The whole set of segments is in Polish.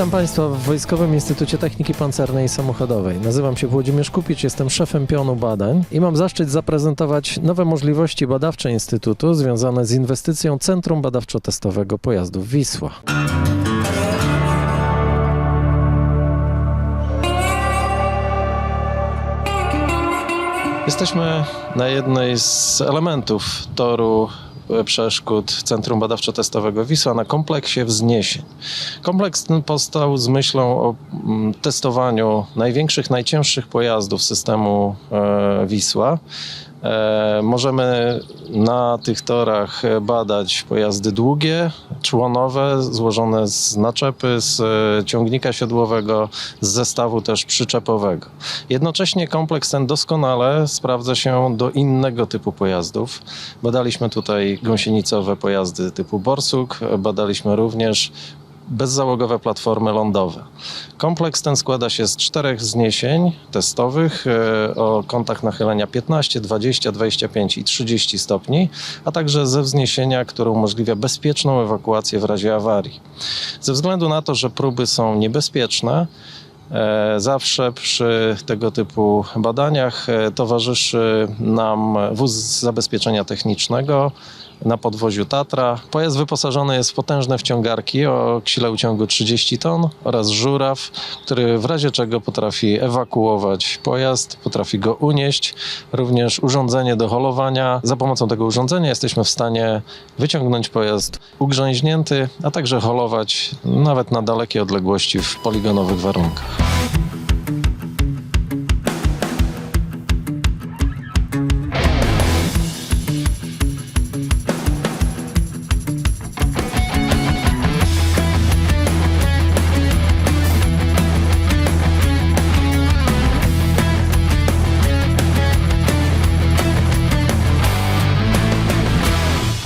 Witam Państwa w Wojskowym Instytucie Techniki Pancernej i Samochodowej. Nazywam się Włodzimierz Kupic, jestem szefem pionu badań i mam zaszczyt zaprezentować nowe możliwości badawcze Instytutu związane z inwestycją Centrum Badawczo-Testowego Pojazdów Wisła. Jesteśmy na jednej z elementów toru przeszkód Centrum Badawczo-Testowego Wisła na kompleksie wzniesień. Kompleks ten powstał z myślą o mm, testowaniu największych, najcięższych pojazdów systemu e, Wisła. E, Możemy na tych torach badać pojazdy długie, członowe, złożone z naczepy, z e, ciągnika siodłowego, z zestawu też przyczepowego. Jednocześnie kompleks ten doskonale sprawdza się do innego typu pojazdów. Badaliśmy tutaj gąsienicowe pojazdy typu Borsuk, badaliśmy również bezzałogowe platformy lądowe. Kompleks ten składa się z czterech zniesień testowych e, o kątach nachylenia 15, 20, 25 i 30 stopni, a także ze wzniesienia, które umożliwia bezpieczną ewakuację w razie awarii. Ze względu na to, że próby są niebezpieczne, E, Zawsze przy tego typu badaniach e, towarzyszy nam wóz zabezpieczenia technicznego na podwoziu Tatra. Pojazd wyposażony jest w potężne wciągarki o ksile uciągu 30 ton oraz żuraw, który w razie czego potrafi ewakuować pojazd, potrafi go unieść. Również urządzenie do holowania. Za pomocą tego urządzenia jesteśmy w stanie wyciągnąć pojazd ugrzęźnięty, a także holować nawet na dalekie odległości w poligonowych warunkach.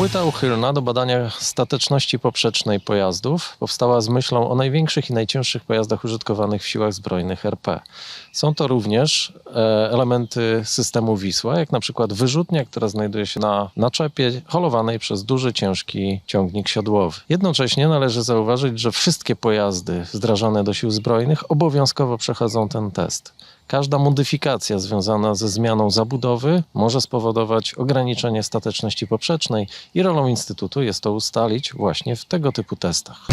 Płyta uchylna do badania stateczności poprzecznej pojazdów powstała z myślą o największych i najcięższych pojazdach użytkowanych w siłach zbrojnych RP. Są to również e, elementy systemu Wisła, jak na przykład wyrzutnia, która znajduje się na naczepie holowanej przez duży, ciężki ciągnik siodłowy. Jednocześnie należy zauważyć, że wszystkie pojazdy wdrażane do sił zbrojnych obowiązkowo przechodzą ten test. Każda modyfikacja związana ze zmianą zabudowy może spowodować ograniczenie stateczności poprzecznej i rolą Instytutu jest to ustalić właśnie w tego typu testach.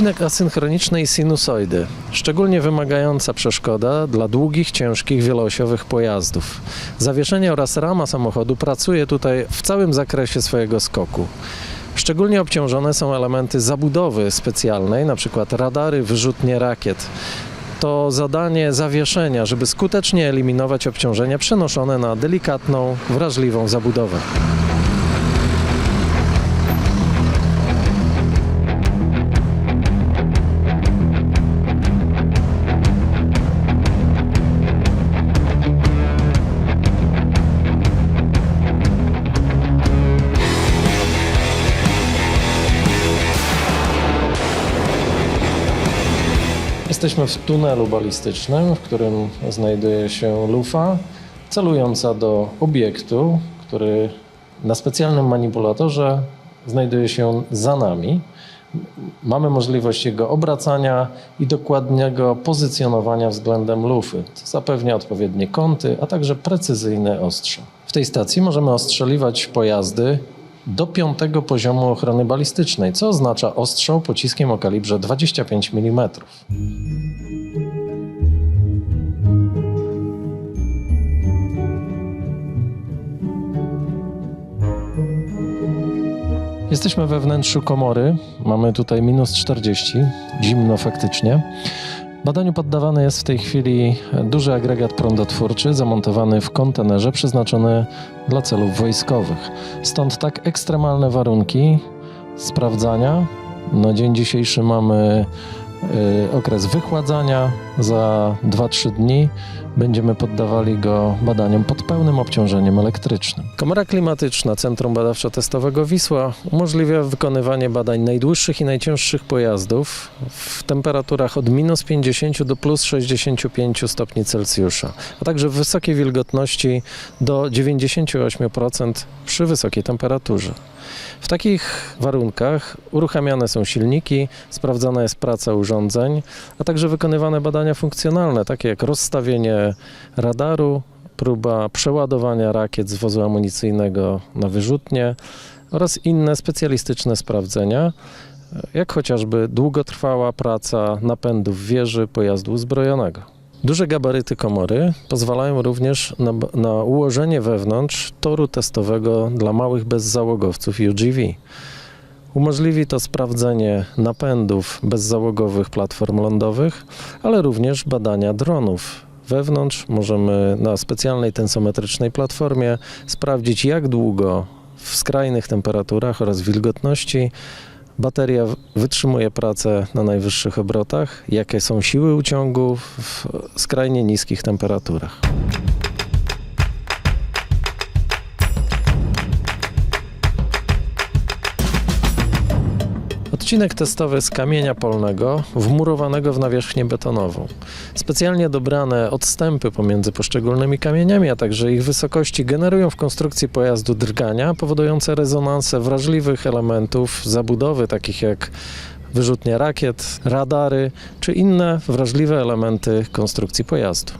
Odcinek asynchronicznej sinusoidy. Szczególnie wymagająca przeszkoda dla długich, ciężkich, wieloosiowych pojazdów. Zawieszenie oraz rama samochodu pracuje tutaj w całym zakresie swojego skoku. Szczególnie obciążone są elementy zabudowy specjalnej, np. radary, wyrzutnie rakiet. To zadanie zawieszenia, żeby skutecznie eliminować obciążenia przenoszone na delikatną, wrażliwą zabudowę. Jesteśmy w tunelu balistycznym, w którym znajduje się lufa celująca do obiektu, który na specjalnym manipulatorze znajduje się za nami. Mamy możliwość jego obracania i dokładnego pozycjonowania względem lufy, co zapewnia odpowiednie kąty, a także precyzyjne ostrze. W tej stacji możemy ostrzeliwać pojazdy do piątego poziomu ochrony balistycznej, co oznacza ostrzał pociskiem o kalibrze 25 mm. Jesteśmy we wnętrzu komory. Mamy tutaj minus 40, zimno faktycznie. Badaniu poddawany jest w tej chwili duży agregat prądotwórczy zamontowany w kontenerze przeznaczony dla celów wojskowych. Stąd tak ekstremalne warunki sprawdzania. Na dzień dzisiejszy mamy y, okres wychładzania. Za 2-3 dni będziemy poddawali go badaniom pod pełnym obciążeniem elektrycznym. Komora klimatyczna Centrum Badawczo-Testowego Wisła umożliwia wykonywanie badań najdłuższych i najcięższych pojazdów w temperaturach od minus 50 do plus 65 stopni Celsjusza, a także w wysokiej wilgotności do 98% przy wysokiej temperaturze. W takich warunkach uruchamiane są silniki, sprawdzana jest praca urządzeń, a także wykonywane badania funkcjonalne, takie jak rozstawienie radaru, próba przeładowania rakiet z wozu amunicyjnego na wyrzutnie oraz inne specjalistyczne sprawdzenia, jak chociażby długotrwała praca napędów wieży pojazdu uzbrojonego. Duże gabaryty komory pozwalają również na, na ułożenie wewnątrz toru testowego dla małych bezzałogowców UGV. Umożliwi to sprawdzenie napędów bezzałogowych platform lądowych, ale również badania dronów. Wewnątrz możemy na specjalnej tensometrycznej platformie sprawdzić, jak długo w skrajnych temperaturach oraz wilgotności bateria wytrzymuje pracę na najwyższych obrotach, jakie są siły uciągu w skrajnie niskich temperaturach. Odcinek testowy z kamienia polnego, wmurowanego w nawierzchnię betonową. Specjalnie dobrane odstępy pomiędzy poszczególnymi kamieniami, a także ich wysokości generują w konstrukcji pojazdu drgania, powodujące rezonanse wrażliwych elementów zabudowy, takich jak wyrzutnie rakiet, radary czy inne wrażliwe elementy konstrukcji pojazdu.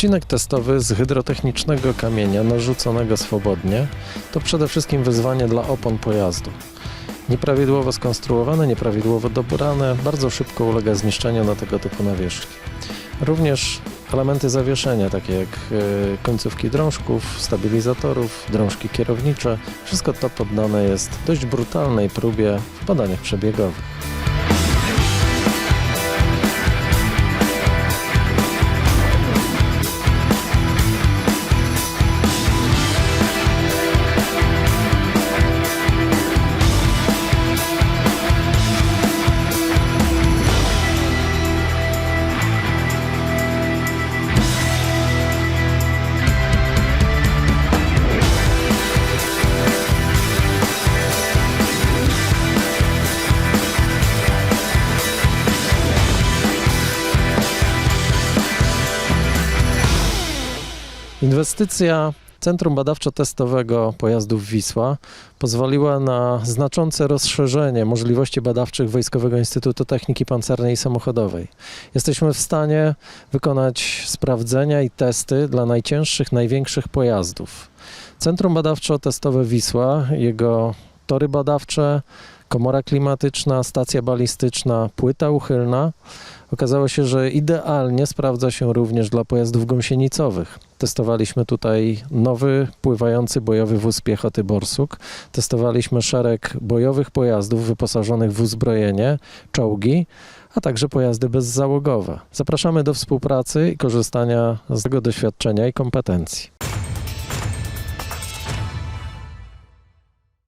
Odcinek testowy z hydrotechnicznego kamienia narzuconego swobodnie to przede wszystkim wyzwanie dla opon pojazdu. Nieprawidłowo skonstruowane, nieprawidłowo dobrane, bardzo szybko ulega zniszczeniu na tego typu nawierzchni. Również elementy zawieszenia, takie jak e, końcówki drążków, stabilizatorów, drążki kierownicze, wszystko to poddane jest dość brutalnej próbie w badaniach przebiegowych. Inwestycja Centrum Badawczo-Testowego Pojazdów Wisła pozwoliła na znaczące rozszerzenie możliwości badawczych Wojskowego Instytutu Techniki Pancernej i Samochodowej. Jesteśmy w stanie wykonać sprawdzenia i testy dla najcięższych, największych pojazdów. Centrum Badawczo-Testowe Wisła, jego tory badawcze, komora klimatyczna, stacja balistyczna, płyta uchylna Okazało się, że idealnie sprawdza się również dla pojazdów gąsienicowych. Testowaliśmy tutaj nowy pływający bojowy wóz piechoty Borsuk. Testowaliśmy szereg bojowych pojazdów wyposażonych w uzbrojenie, czołgi, a także pojazdy bezzałogowe. Zapraszamy do współpracy i korzystania z tego doświadczenia i kompetencji.